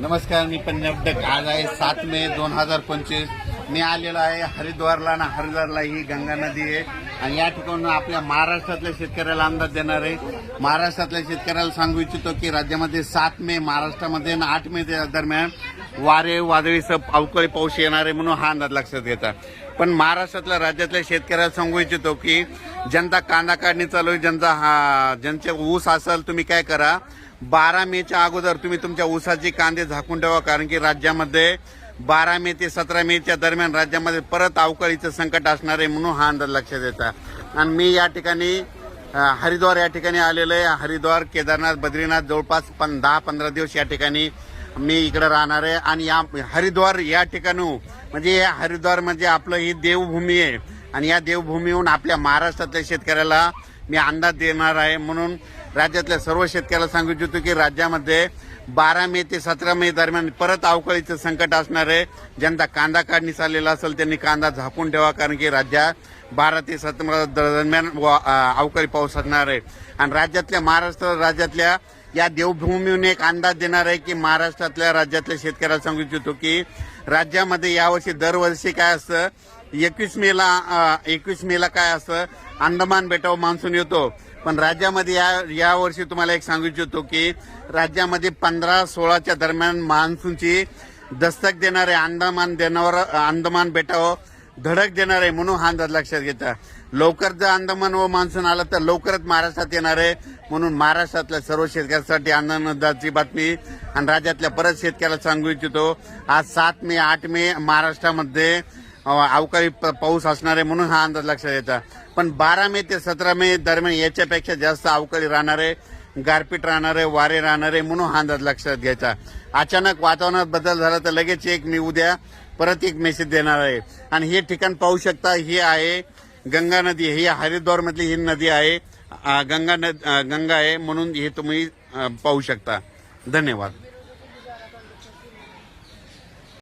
नमस्कार मी पंजाब डक. आज आहे सात मे दोन हजार पंचवीस. मी आलेलो आहे हरिद्वारला ना हरिद्वारला ही गंगा नदी आहे. आणि या ठिकाणून आपल्या महाराष्ट्रातल्या शेतकऱ्याला अंदाज देणार आहे. महाराष्ट्रातल्या शेतकऱ्याला सांगू इच्छितो की राज्यामध्ये सात मे महाराष्ट्रामध्ये आणि आठ मे दरम्यान वारे वादळीसह अवकाळी पाऊस येणार आहे म्हणून हा अंदाज लक्षात घेता. पण महाराष्ट्रातल्या राज्यातल्या शेतकऱ्याला सांगू इच्छितो की जनता कांदा काढणी चालू आहे. जनता हा ज्यांचे ऊस असेल तुम्ही काय करा बारा मेच्या अगोदर तुम्ही तुमच्या ऊसाची कांदे झाकून ठेवा कारण की राज्यामध्ये बारा मे ते सतरा मेच्या दरम्यान राज्यामध्ये परत अवकाळीचं संकट असणार आहे म्हणून हा अंदाज लक्षात येतात आणि मी या ठिकाणी हरिद्वार या ठिकाणी आलेलो आहे. हरिद्वार केदारनाथ बद्रीनाथ जवळपास पण दहा पंधरा दिवस या ठिकाणी मी इकडे राहणार आहे. आणि या हरिद्वार या ठिकाणी म्हणजे या हरिद्वार म्हणजे आपलं ही देवभूमी आहे. आणि या देवभूमीहून आपल्या महाराष्ट्रातल्या शेतकऱ्याला मी अंदाज देणार आहे. म्हणून राज्यातल्या सर्व शेतकऱ्याला सांगू इच्छितो की राज्यामध्ये बारा मे ते सतरा मे दरम्यान परत अवकाळीचं संकट असणार आहे. जनता कांदा काढणी चाललेला असेल त्यांनी कांदा झाकून ठेवा कारण की राज्यात बारा ते सतरा दरम्यान अवकाळी पाऊस असणार आहे. आणि राज्यातल्या महाराष्ट्र राज्यातल्या या देवभूमीहून एक अंदाज देणार आहे की महाराष्ट्रातल्या राज्यातल्या शेतकऱ्याला सांगू इच्छितो की राज्यामध्ये यावर्षी दरवर्षी काय असतं? एकवीस मेला एकवीस मेला काय असतं? अंदमान बेटावर मान्सून येतो. पण राज्यामध्ये या यावर्षी तुम्हाला एक सांगू इच्छितो की राज्यामध्ये पंधरा सोळाच्या दरम्यान मान्सूनची दस्तक देणारे अंदमान देणावर अंदमान बेटावर धडक देणार आहे म्हणून हा अंदाज लक्षात घेता. लवकर जर अंदमान व मान्सून आला तर लवकरच महाराष्ट्रात येणार आहे म्हणून महाराष्ट्रातल्या सर्व शेतकऱ्यांसाठी आनंदाची बातमी आणि राज्यातल्या परत शेतकऱ्याला सांगू इच्छितो. आज सात मे आठ मे महाराष्ट्रामध्ये अवकाळी प- पाऊस असणार आहे म्हणून हा अंदाज लक्षात येतात पण बारा मे ते सतरा मे दरम्यान याच्यापेक्षा जास्त अवकाळी राहणार आहे गारपीट राहणार आहे वारे राहणार आहे म्हणून हा अंदाज लक्षात घ्यायचा. अचानक वातावरणात बदल झाला तर लगेच एक मी उद्या परत एक मेसेज देणार आहे. आणि हे ठिकाण पाहू शकता हे आहे गंगा नदी ही हरिद्वारमधली ही नदी आहे. गंगा नद गंगा आहे म्हणून हे तुम्ही पाहू शकता. धन्यवाद.